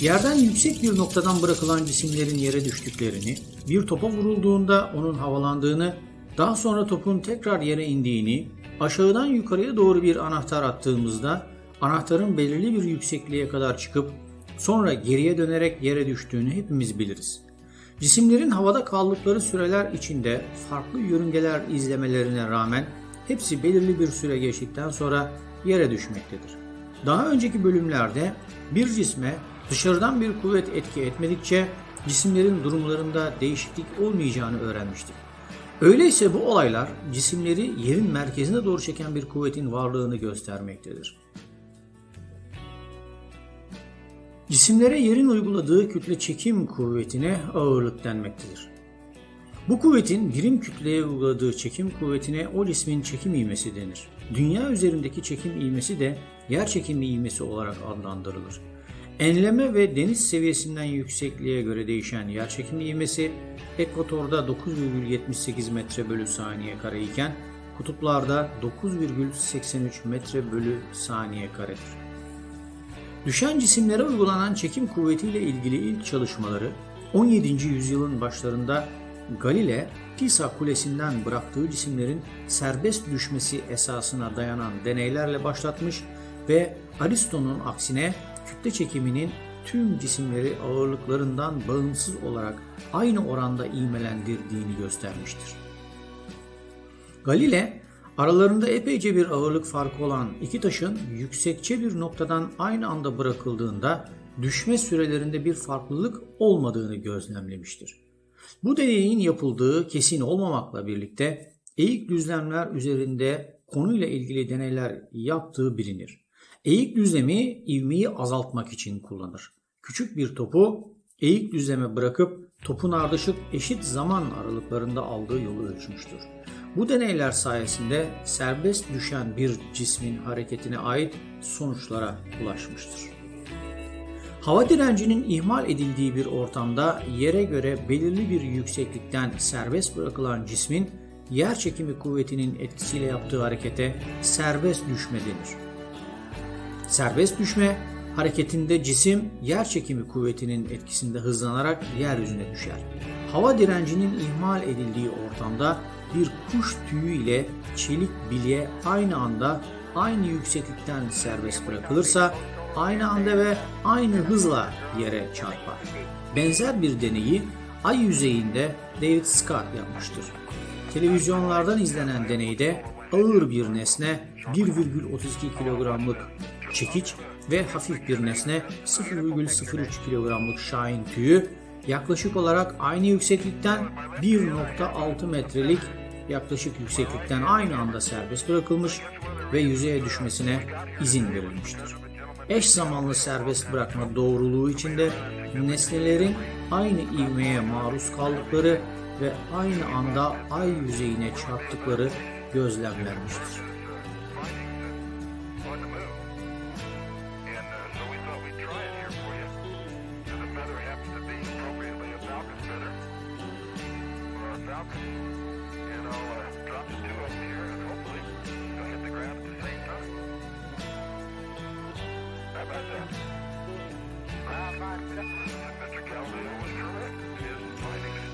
Yerden yüksek bir noktadan bırakılan cisimlerin yere düştüklerini, bir topa vurulduğunda onun havalandığını, daha sonra topun tekrar yere indiğini, aşağıdan yukarıya doğru bir anahtar attığımızda anahtarın belirli bir yüksekliğe kadar çıkıp sonra geriye dönerek yere düştüğünü hepimiz biliriz. Cisimlerin havada kaldıkları süreler içinde farklı yörüngeler izlemelerine rağmen hepsi belirli bir süre geçtikten sonra yere düşmektedir. Daha önceki bölümlerde bir cisme dışarıdan bir kuvvet etki etmedikçe cisimlerin durumlarında değişiklik olmayacağını öğrenmiştik. Öyleyse bu olaylar cisimleri yerin merkezine doğru çeken bir kuvvetin varlığını göstermektedir. Cisimlere yerin uyguladığı kütle çekim kuvvetine ağırlık denmektedir. Bu kuvvetin birim kütleye uyguladığı çekim kuvvetine o cismin çekim ivmesi denir. Dünya üzerindeki çekim ivmesi de yer çekimi ivmesi olarak adlandırılır. Enleme ve deniz seviyesinden yüksekliğe göre değişen yer çekimi ivmesi ekvatorda 9,78 metre bölü saniye kare iken kutuplarda 9,83 metre bölü saniye karedir. Düşen cisimlere uygulanan çekim kuvvetiyle ilgili ilk çalışmaları 17. yüzyılın başlarında Galile, Pisa Kulesi'nden bıraktığı cisimlerin serbest düşmesi esasına dayanan deneylerle başlatmış ve Aristo'nun aksine kütle çekiminin tüm cisimleri ağırlıklarından bağımsız olarak aynı oranda ivmelendirdiğini göstermiştir. Galile, aralarında epeyce bir ağırlık farkı olan iki taşın yüksekçe bir noktadan aynı anda bırakıldığında düşme sürelerinde bir farklılık olmadığını gözlemlemiştir. Bu deneyin yapıldığı kesin olmamakla birlikte eğik düzlemler üzerinde konuyla ilgili deneyler yaptığı bilinir. Eğik düzlemi ivmeyi azaltmak için kullanır. Küçük bir topu eğik düzleme bırakıp topun ardışık eşit zaman aralıklarında aldığı yolu ölçmüştür. Bu deneyler sayesinde serbest düşen bir cismin hareketine ait sonuçlara ulaşmıştır. Hava direncinin ihmal edildiği bir ortamda yere göre belirli bir yükseklikten serbest bırakılan cismin yer çekimi kuvvetinin etkisiyle yaptığı harekete serbest düşme denir. Serbest düşme hareketinde cisim yer çekimi kuvvetinin etkisinde hızlanarak yeryüzüne düşer. Hava direncinin ihmal edildiği ortamda bir kuş tüyü ile çelik bilye aynı anda aynı yükseklikten serbest bırakılırsa aynı anda ve aynı hızla yere çarpar. Benzer bir deneyi ay yüzeyinde David Scott yapmıştır. Televizyonlardan izlenen deneyde ağır bir nesne 1,32 kilogramlık çekiç ve hafif bir nesne 0,03 kilogramlık şahin tüyü yaklaşık olarak aynı yükseklikten 1.6 metrelik yaklaşık yükseklikten aynı anda serbest bırakılmış ve yüzeye düşmesine izin verilmiştir. Eş zamanlı serbest bırakma doğruluğu içinde nesnelerin aynı ivmeye maruz kaldıkları ve aynı anda ay yüzeyine çarptıkları gözlemlenmiştir. try it here for you. Does to be appropriately a Falcon feather? Or a Falcon? And I'll uh, drop the two up here and hopefully they'll hit the ground at the same time. How about that? Mr. Calvin was correct. His findings